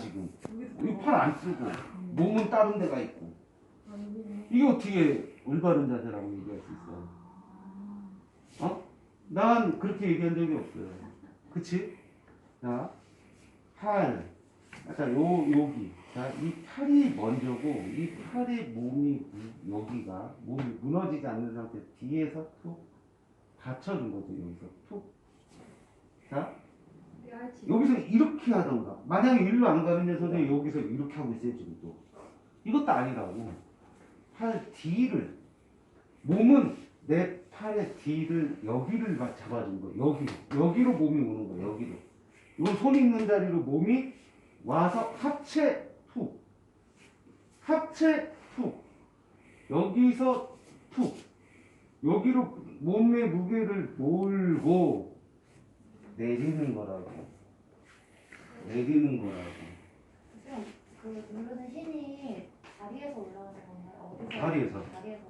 지금 이 팔 안 쓰고 몸은 다른 데가 있고 이게 어떻게 올바른 자세라고 얘기할 수 있어? 어? 난 그렇게 얘기한 적이 없어요. 그치? 자, 팔. 자, 요, 여기. 자, 이 팔이 먼저고, 이 팔의 몸이, 여기가, 몸이 무너지지 않는 상태 뒤에서 툭 받쳐준 거죠, 여기서 툭. 자, 여기서 이렇게 하던가. 만약에 일로 안 가면 선생님 여기서 이렇게 하고 있어요, 지금 또. 이것도 아니라고. 팔 뒤를, 몸은 내 팔의 뒤를, 여기를 막 잡아준 거. 여기로. 여기로 몸이 오는 거, 여기로. 요손 있는 자리로 몸이 와서 합체 툭. 합체 툭. 여기서 툭. 여기로 몸의 무게를 몰고 내리는 거라고. 내리는 거라고. 그 누르는 힘이 다리에서 올라오는 건가요? 어디서? 다리에서. 다리에서.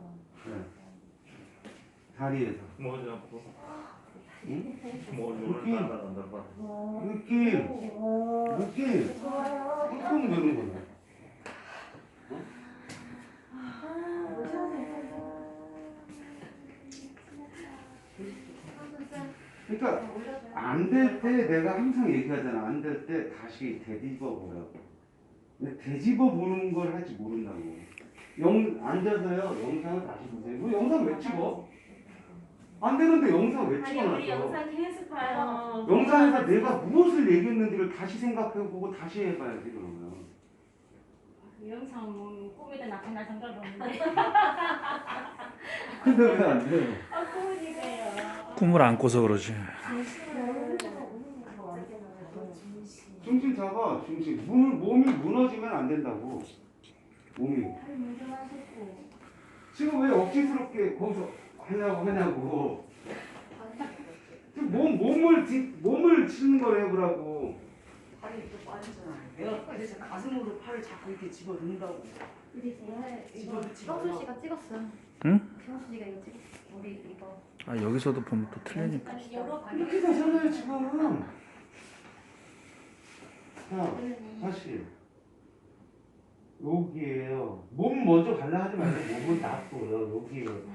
네. 다리에서. 머리 아프고 응? 머리 느낌. 따라간다 봐. 느낌. 느낌. 이렇게 되는 거네. 그러니까 안 될 때 내가 항상 얘기하잖아. 안 될 때 다시 되짚어 보라고. 근데 되짚어 보는 걸 하지 모른다고. 영 앉아서요. 영상을 다시 보세요. 뭐 영상 왜 찍어? 안 되는데 영상 왜 아니 우리 찍어놨어? 영상 계속 봐요. 영상에서 내가 무엇을 얘기했는지를 다시 생각해보고 다시 해봐야지 그러면. 이 영상 뭐 꿈에도 나타날 생각 없는데. 근데 왜 안 돼요? 꿈을 안고서 그러지. 중심 잡아 중심. 몸, 몸이 무너지면 안 된다고. 몸이. 지금 왜 억지스럽게 거기서 하냐고 하냐고. 지금 몸 몸을 뒤, 몸을 치는 걸 해보라고. 팔이 또 빠지잖아. 내가 그래서 가슴으로 팔을 자꾸 이렇게 집어 넣는다고. 우리 오늘 이거 집어넣지 기광수 마라. 씨가 찍었어요. 응? 기광수 씨가 이거 찍었어. 우리 이거. 아 여기서도 보면 또 틀리니까. 아니, 여러 이렇게 되잖아요 지금. 자 다시. 여기에요. 몸 먼저 갈라 하지 말고 몸은 놔둬요. 여기에요. 팔이